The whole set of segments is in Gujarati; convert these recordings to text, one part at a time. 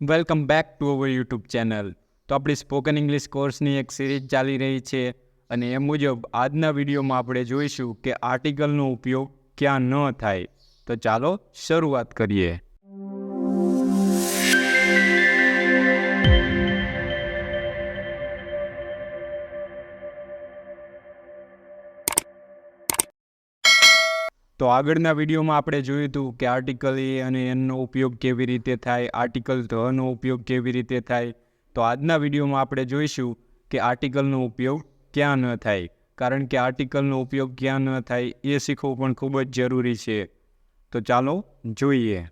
Welcome back to our YouTube channel તો આપણી સ્પોકન ઇંગ્લિશ કોર્સની એક સિરીઝ ચાલી રહી છે અને એ મુજબ આજના વિડીયોમાં આપણે જોઈશું કે આર્ટિકલનો ઉપયોગ ક્યાં ન થાય. તો ચાલો શરૂઆત કરીએ. તો આગળના વિડીયોમાં આપણે જોયું હતું કે આર્ટિકલ એ અને એનનો ઉપયોગ કેવી રીતે થાય આર્ટિકલ ધનો ઉપયોગ કેવી રીતે થાય. તો આજના વિડીયોમાં આપણે જોઈશું કે આર્ટિકલનો ઉપયોગ ક્યાં ન થાય. કારણ કે આર્ટિકલનો ઉપયોગ ક્યાં ન થાય એ શીખવું પણ ખૂબ જ જરૂરી છે. તો ચાલો જોઈએ.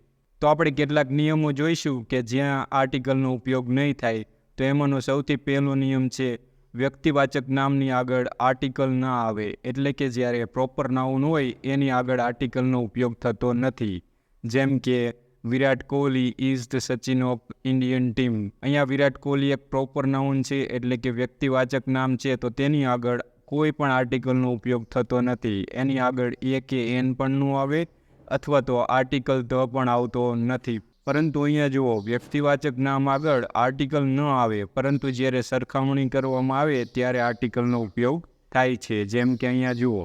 તો આપણે કેટલાક નિયમો જોઈશું કે જ્યાં આર્ટિકલનો ઉપયોગ નહીં થાય. તો એમાંનો સૌથી પહેલો નિયમ છે વ્યક્તિવાચક નામની આગળ આર્ટિકલ ના આવે, એટલે કે જ્યારે પ્રોપર નાઉન હોય, એની આગળ આર્ટિકલનો ઉપયોગ થતો નથી. જેમ કે, Virat Kohli is the Sachin of Indian team અહીંયા વિરાટ કોહલી એક પ્રોપર નાઉન છે, એટલે કે વ્યક્તિવાચક નામ છે, તો તેની આગળ કોઈ પણ આર્ટિકલનો ઉપયોગ થતો નથી. એની આગળ એ કે એન પણ ન આવે, અથવા તો આર્ટિકલ ધ પણ આવતો નથી. પરંતુ અહીંયા જુઓ, વ્યક્તિવાચક નામ આગળ આર્ટિકલ ન આવે. પરંતુ જ્યારે સરખામણી કરવામાં આવે, ત્યારે આર્ટિકલનો ઉપયોગ થાય છે. જેમ કે અહીંયા જુઓ,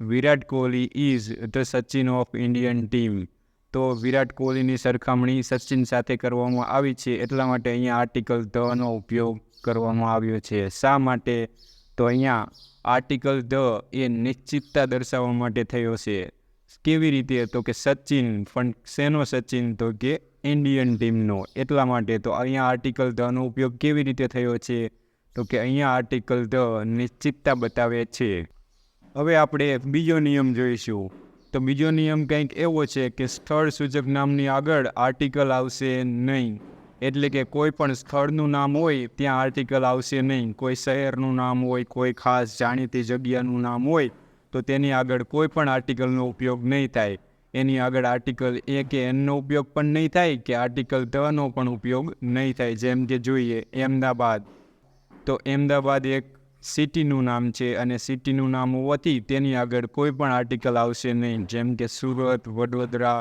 Virat Kohli is the Sachin of Indian team તો વિરાટ કોહલીની સરખામણી સચિન સાથે કરવામાં આવી છે. એટલા માટે અહીંયા આર્ટિકલ ધનો ઉપયોગ કરવામાં આવ્યો છે. શા માટે? તો અહીંયા આર્ટિકલ ધ એ નિશ્ચિતતા દર્શાવવા માટે થયો છે. કેવી રીતે તો કે સચિન, પણ શેનો સચિન તો કે ઇન્ડિયન ટીમનો એટલા માટે તો અહીંયા આર્ટિકલ ધનો ઉપયોગ કેવી રીતે થયો છે? તો કે અહીંયા આર્ટિકલ ધ નિશ્ચિતતા બતાવે છે. હવે આપણે બીજો નિયમ જોઈશું. તો બીજો નિયમ કંઈક એવો છે કે સ્થળ સૂચક નામની આગળ આર્ટિકલ આવશે નહીં. એટલે કે કોઈ પણ સ્થળનું નામ હોય, ત્યાં આર્ટિકલ આવશે નહીં. કોઈ શહેરનું નામ હોય, કોઈ ખાસ જાણીતી જગ્યાનું નામ હોય તો તેની આગળ કોઈ પણ આર્ટિકલનો ઉપયોગ નહીં થાય. એની આગળ આર્ટિકલ એ કે એનનો ઉપયોગ પણ નહીં થાય કે આર્ટિકલ તનો પણ ઉપયોગ નહીં થાય, જેમ કે જોઈએ અમદાવાદ. તો અમદાવાદ એક સિટીનું નામ છે અને સિટીનું નામ હોવાથી તેની આગળ કોઈ પણ આર્ટિકલ આવશે નહીં, જેમ કે સુરત, વડોદરા,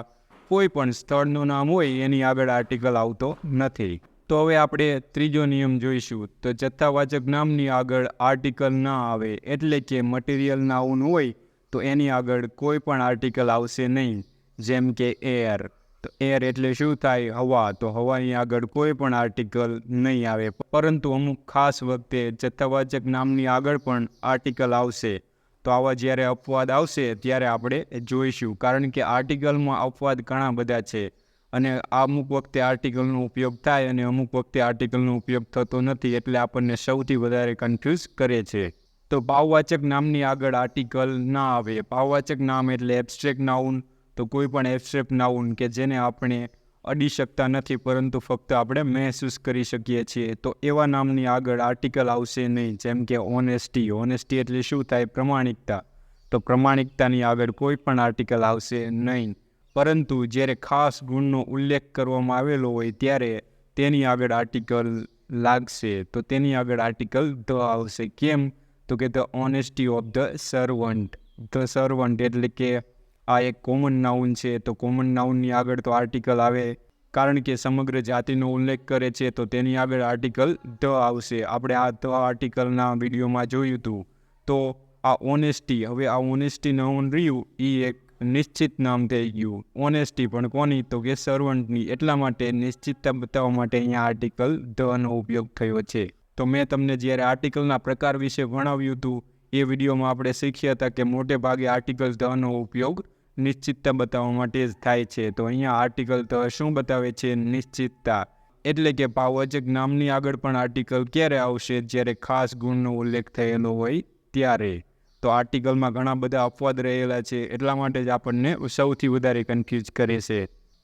કોઈ પણ સ્થળનું નામ હોય એની આગળ આર્ટિકલ આવતો નથી. તો હવે આપણે ત્રીજો નિયમ જોઈશું. તો જથ્થાવાચક નામની આગળ આર્ટિકલ ના આવે એટલે કે મટીરિયલ નાઉન હોય, તો એની આગળ કોઈ પણ આર્ટિકલ આવશે નહીં. જેમ કે એર તો એર એટલે શું થાય? હવા. તો હવાની આગળ કોઈ પણ આર્ટિકલ નહીં આવે. પરંતુ અમુક ખાસ વખતે જથ્થાવાચક નામની આગળ પણ આર્ટિકલ આવશે. તો આવા જ્યારે અપવાદ આવશે, ત્યારે આપણે જોઈશું. કારણ કે આર્ટિકલમાં અપવાદ ઘણા બધા છે. અને અમુક વખતે આર્ટિકલનો ઉપયોગ થાય અને અમુક વખતે આર્ટિકલનો ઉપયોગ થતો નથી એટલે આપણને સૌથી વધારે કન્ફ્યુઝ કરે છે. તો ભાવવાચક નામની આગળ આર્ટિકલ ના આવે. ભાવવાચક નામ એટલે એબ્સ્ટ્રેક્ટ નાઉન તો કોઈ પણ એબ્સ્ટ્રેક્ટ નાઉન કે જેને આપણે અડી શકતા નથી પરંતુ ફક્ત આપણે મહેસૂસ કરી શકીએ છીએ. તો એવા નામની આગળ આર્ટિકલ આવશે નહીં. જેમ કે ઓનેસ્ટી ઓનેસ્ટી એટલે શું થાય? પ્રમાણિકતા. તો પ્રમાણિકતાની આગળ કોઈ પણ આર્ટિકલ આવશે નહીં. પરંતુ જ્યારે ખાસ ગુણનો ઉલ્લેખ કરવામાં આવેલો હોય ત્યારે તેની આગળ આર્ટિકલ લાગશે. તો તેની આગળ આર્ટિકલ ધ આવશે. કેમ? તો કે the honesty of the servant. The servant એટલે કે આ એક કોમન નાઉન છે. તો કોમન નાઉનની આગળ તો આર્ટિકલ આવે. કારણ કે સમગ્ર જાતિનો ઉલ્લેખ કરે છે, તો તેની આગળ આર્ટિકલ ધ આવશે. આપણે આ ધ આર્ટિકલના વિડીયોમાં જોયું હતું. તો આ ઓનેસ્ટી, હવે આ ઓનેસ્ટી નાઉન રહ્યું એ એક નિશ્ચિત નામ થઈ ગયું. ઓનેસ્ટી પણ કોની? તો કે સર્વન્ટની એટલા માટે નિશ્ચિતતા બતાવવા માટે અહીંયા આર્ટિકલ ધનો ઉપયોગ થયો છે. તો મેં તમને જ્યારે આર્ટિકલના પ્રકાર વિશે ભણાવ્યું હતું, એ વિડીયોમાં આપણે શીખ્યા હતા કે મોટે ભાગે આર્ટિકલ ધનો ઉપયોગ નિશ્ચિતતા બતાવવા માટે જ થાય છે. તો અહીંયા આર્ટિકલ ધ શું બતાવે છે? નિશ્ચિતતા. એટલે કે ભાવવાચક નામની આગળ પણ આર્ટિકલ ક્યારે આવશે? જ્યારે ખાસ ગુણનો ઉલ્લેખ થયેલો હોય ત્યારે. તો આર્ટિકલમાં ઘણા બધા અપવાદ રહેલા છે, એટલા માટે જ આપણને સૌથી વધારે કન્ફ્યુઝ કરે છે.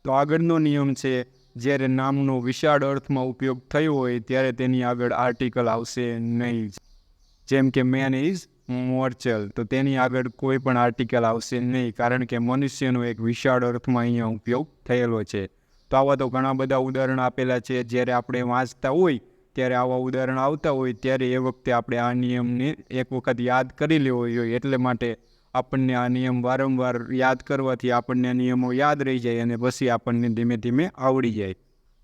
તો આગળનો નિયમ છે, જ્યારે નામનો વિશાળ અર્થમાં ઉપયોગ થયો હોય, ત્યારે તેની આગળ આર્ટિકલ આવશે નહીં. જેમ કે મેન ઇઝ મોર્ચલ તો તેની આગળ કોઈ પણ આર્ટિકલ આવશે નહીં, કારણ કે મનુષ્યનો એક વિશાળ અર્થમાં અહીંયા ઉપયોગ થયેલો છે. તો આવા તો ઘણા બધા ઉદાહરણ આપેલા છે, જ્યારે આપણે વાંચતા હોય ત્યારે આવા ઉદાહરણ આવતા હોય ત્યારે એ વખતે આપણે આ નિયમને એક વખત યાદ કરી લેવો જોઈએ. એટલે માટે આપણને આ નિયમ વારંવાર યાદ કરવાથી આપણને નિયમો યાદ રહી જાય અને પછી આપણને ધીમે ધીમે આવડી જાય.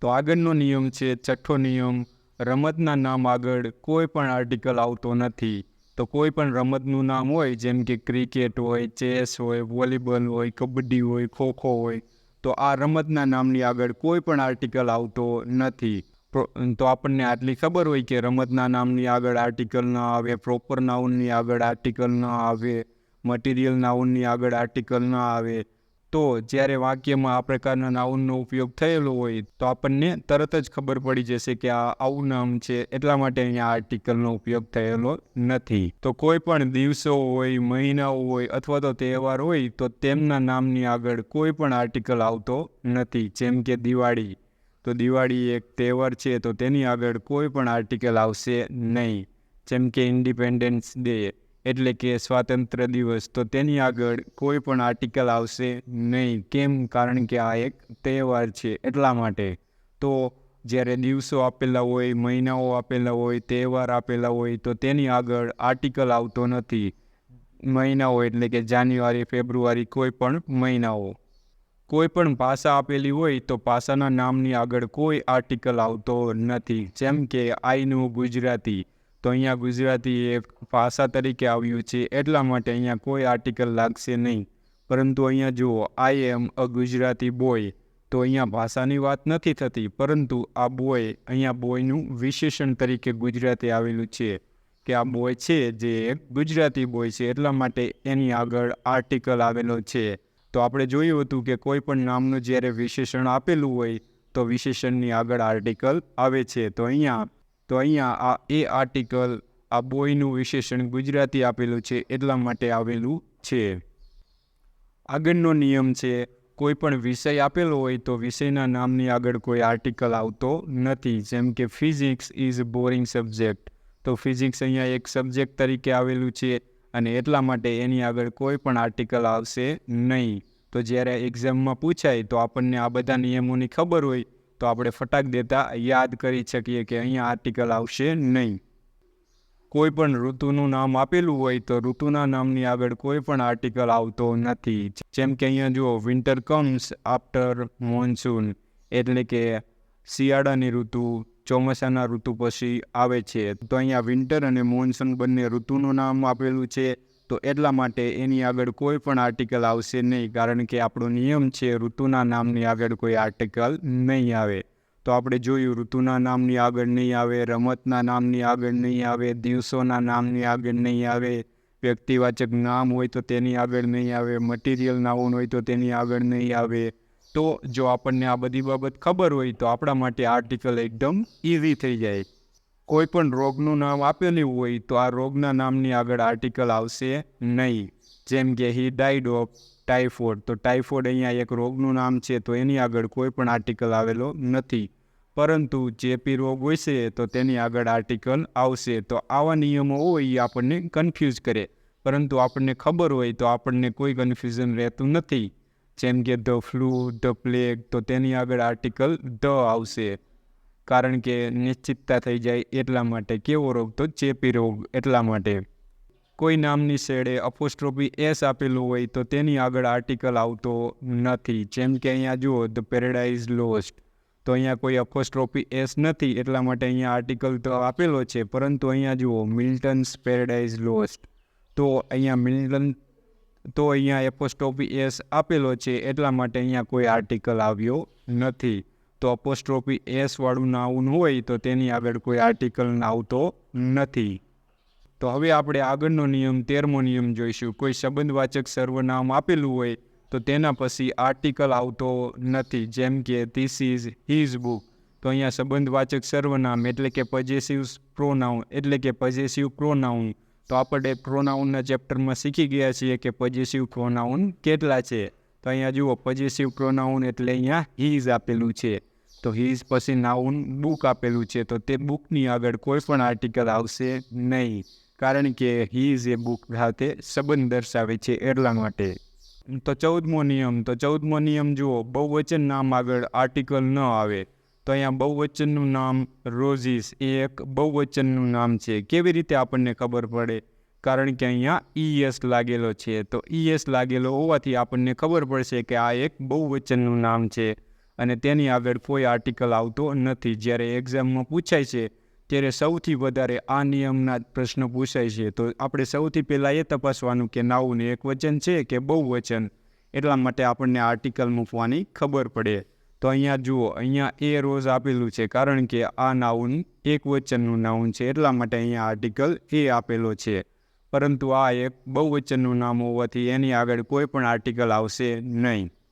તો આગળનો નિયમ છે, છઠ્ઠો નિયમ, રમતના નામ આગળ કોઈ પણ આર્ટિકલ આવતો નથી. તો કોઈ પણ રમતનું નામ હોય, જેમ કે ક્રિકેટ હોય, ચેસ હોય, વોલીબોલ હોય, કબડ્ડી હોય, ખોખો હોય, તો આ રમતના નામની આગળ કોઈ પણ આર્ટિકલ આવતો નથી. તો આપણને આટલી ખબર હોય કે રમતના નામની આગળ આર્ટિકલ ન આવે પ્રોપર નાઉનની આગળ આર્ટિકલ ન આવે મટીરિયલ નાઉનની આગળ આર્ટિકલ ન આવે, તો જ્યારે વાક્યમાં આ પ્રકારના નાઉનનો ઉપયોગ થયેલો હોય, તો આપણને તરત જ ખબર પડી જશે કે આ આવું નામ છે, એટલા માટે અહીંયા આર્ટિકલનો ઉપયોગ થયેલો નથી. તો કોઈ પણ દિવસો હોય, મહિનાઓ હોય અથવા તો તહેવાર હોય, તો તેમના નામની આગળ કોઈ પણ આર્ટિકલ આવતો નથી. જેમ કે દિવાળી. તો દિવાળી એક તહેવાર છે, તો તેની આગળ કોઈ પણ આર્ટિકલ આવશે નહીં. જેમ કે ઇન્ડિપેન્ડન્સ ડે એટલે કે સ્વાતંત્ર્ય દિવસ, તો તેની આગળ કોઈ પણ આર્ટિકલ આવશે નહીં. કેમ? કારણ કે આ એક તહેવાર છે એટલા માટે. તો જ્યારે દિવસો આપેલા હોય, મહિનાઓ આપેલા હોય, તહેવાર આપેલા હોય, તો તેની આગળ આર્ટિકલ આવતો નથી. મહિનાઓ એટલે કે જાન્યુઆરી, ફેબ્રુઆરી કોઈ પણ મહિનાઓ. કોઈ પણ ભાષા આપેલી હોય તો ભાષાના નામની આગળ કોઈ આર્ટિકલ આવતો નથી. જેમ કે આઈનું ગુજરાતી. તો અહીંયા ગુજરાતી એક ભાષા તરીકે આવ્યું છે. એટલા માટે અહીંયા કોઈ આર્ટિકલ લાગશે નહીં. પરંતુ અહીંયા જુઓ આઈ એમ અ ગુજરાતી બોય તો અહીંયા ભાષાની વાત નથી થતી, પરંતુ આ બોય અહીંયા બોયનું વિશેષણ તરીકે ગુજરાતી આવેલું છે કે આ બોય છે જે ગુજરાતી બોય છે. એટલા માટે એની આગળ આર્ટિકલ આવેલો છે. તો આપણે જોયું હતું કે કોઈ પણ નામનું જ્યારે વિશેષણ આપેલું હોય તો વિશેષણની આગળ આર્ટિકલ આવે છે. તો અહીંયા તો અહીંયા આ એ આર્ટિકલ આ બોયનું વિશેષણ ગુજરાતી આપેલું છે એટલા માટે આવેલું છે. આગળનો નિયમ છે, કોઈ પણ વિષય આપેલો હોય તો વિષયના નામની આગળ કોઈ આર્ટિકલ આવતો નથી. જેમ કે ફિઝિક્સ ઇઝ બોરિંગ સબ્જેક્ટ તો ફિઝિક્સ અહીંયા એક સબ્જેક્ટ તરીકે આવેલું છે. અને એટલા માટે એની આગળ કોઈ પણ આર્ટિકલ આવશે નહીં. તો જ્યારે એક્ઝામમાં પૂછાય તો આપણને આ બધા નિયમોની ખબર હોય, તો આપણે ફટાક દેતા યાદ કરી શકીએ કે અહીંયા આર્ટિકલ આવશે નહીં. કોઈ પણ ઋતુનું નામ આપેલું હોય તો ઋતુના નામની આગળ કોઈ પણ આર્ટિકલ આવતો નથી. જેમ કે અહીંયા જુઓ વિન્ટર કમ્સ આફ્ટર મોન્સૂન એટલે કે શિયાળાની ઋતુ ચોમાસાના ઋતુ પછી આવે છે. તો અહીંયા વિન્ટર અને મોન્સૂન બંને ઋતુનું નામ આપેલું છે. તો એટલા માટે એની આગળ કોઈ પણ આર્ટિકલ આવશે નહીં, કારણ કે આપણો નિયમ છે ઋતુના નામની આગળ કોઈ આર્ટિકલ નહીં આવે. તો આપણે જોયું ઋતુના નામની આગળ નહીં આવે, રમતના નામની આગળ નહીં આવે, દિવસોના નામની આગળ નહીં આવે, વ્યક્તિવાચક નામ હોય તો તેની આગળ નહીં આવે મટીરિયલ નાઉન હોય તો તેની આગળ નહીં આવે. તો જો આપણને આ બધી બાબત ખબર હોય તો આપણા માટે આર્ટિકલ એકદમ ઇઝી થઈ જાય. કોઈ પણ રોગનું નામ આપેલું હોય તો આ રોગના નામની આગળ આર્ટિકલ આવશે નહીં. જેમ કે હી ડાઈડ ઓફ ટાઇફોઇડ તો ટાઇફોઇડ અહીંયા એક રોગનું નામ છે તો એની આગળ કોઈ પણ આર્ટિકલ આવેલો નથી. પરંતુ ચેપી રોગ હોય છે તો તેની આગળ આર્ટિકલ આવશે. તો આવા નિયમો હોય એ આપણને કન્ફ્યુઝ કરે. પરંતુ આપણને ખબર હોય તો આપણને કોઈ કન્ફ્યુઝન રહેતું નથી. જેમ કે ધ ફ્લૂ, ધ પ્લેગ, તો તેની આગળ આર્ટિકલ ધ આવશે. કારણ કે નિશ્ચિતતા થઈ જાય એટલા માટે. કેવો રોગ? તો ચેપી રોગ એટલા માટે. કોઈ નામની શેડે અપોસ્ટ્રોપી એસ આપેલું હોય તો તેની આગળ આર્ટિકલ આવતો નથી. જેમ કે અહીંયા જુઓ, ધ પેરેડાઇઝ લોસ્ટ. તો અહીંયા કોઈ અપોસ્ટ્રોપી એસ નથી એટલા માટે અહીંયા આર્ટિકલ તો આપેલો છે. પરંતુ અહીંયા જુઓ, મિલ્ટન્સ પેરેડાઇઝ લોસ્ટ. તો અહીંયા મિલ્ટન તો અહીંયા એપોસ્ટ્રોફી એસ આપેલો છે, એટલા માટે અહીંયા કોઈ આર્ટિકલ આવ્યો નથી. તો અપોસ્ટ્રોપી એસ વાળું નાઉન હોય તો તેની આગળ કોઈ આર્ટિકલ આવતો નથી. તો હવે આપણે આગળનો નિયમ, તેરમો નિયમ જોઈશું. કોઈ સંબંધવાચક સર્વનામ આપેલું હોય તો તેના પછી આર્ટિકલ આવતો નથી. જેમ કે ધીસ ઇઝ હિઝ બુક તો અહીંયા સંબંધવાચક સર્વનામ એટલે કે પજેસિવ પ્રોનાઉન એટલે કે પજેસિવ પ્રોનાઉન તો આપણે પ્રોનાઉનના ચેપ્ટરમાં શીખી ગયા છીએ કે પજેસિવ પ્રોનાઉન કેટલા છે. તો અહીંયા જુઓ પોઝિટિવ પ્રોનાઉન એટલે અહીંયા હીઝ આપેલું છે. તો હીઝ પછી નાઉન બુક આપેલું છે. તો તે બુકની આગળ કોઈ પણ આર્ટિકલ આવશે નહીં. કારણ કે હીઝ એ બુક સાથે સંબંધ દર્શાવે છે એટલા માટે. તો ચૌદમો નિયમ, તો ચૌદમો નિયમ જુઓ, બહુવચન નામ આગળ આર્ટિકલ ન આવે. તો અહીંયા બહુવચનનું નામ રોઝિસ, એ એક બહુવચનનું નામ છે. કેવી રીતે આપણને ખબર પડે? કારણ કે અહીંયા ઈએસ લાગેલો છે. તો ઈએસ લાગેલો હોવાથી આપણને ખબર પડશે કે આ એક બહુવચનનું નામ છે અને તેની આગળ કોઈ આર્ટિકલ આવતો નથી. જ્યારે એક્ઝામમાં પૂછાય છે, ત્યારે સૌથી વધારે આ નિયમના પ્રશ્નો પૂછાય છે. તો આપણે સૌથી પહેલાં એ તપાસવાનું કે નાઉન એક વચન છે કે બહુવચન? એટલા માટે આપણને આર્ટિકલ મૂકવાની ખબર પડે. તો અહીંયા જુઓ, અહીંયા એ રોઝ આપેલું છે, કારણ કે આ નાઉન એક વચનનું નાઉન છે, એટલા માટે અહીંયા આર્ટિકલ એ આપેલો છે. પરંતુ આ એક બહુવચનનું નામ હોવાથી એની આગળ કોઈ પણ આર્ટિકલ આવશે નહીં.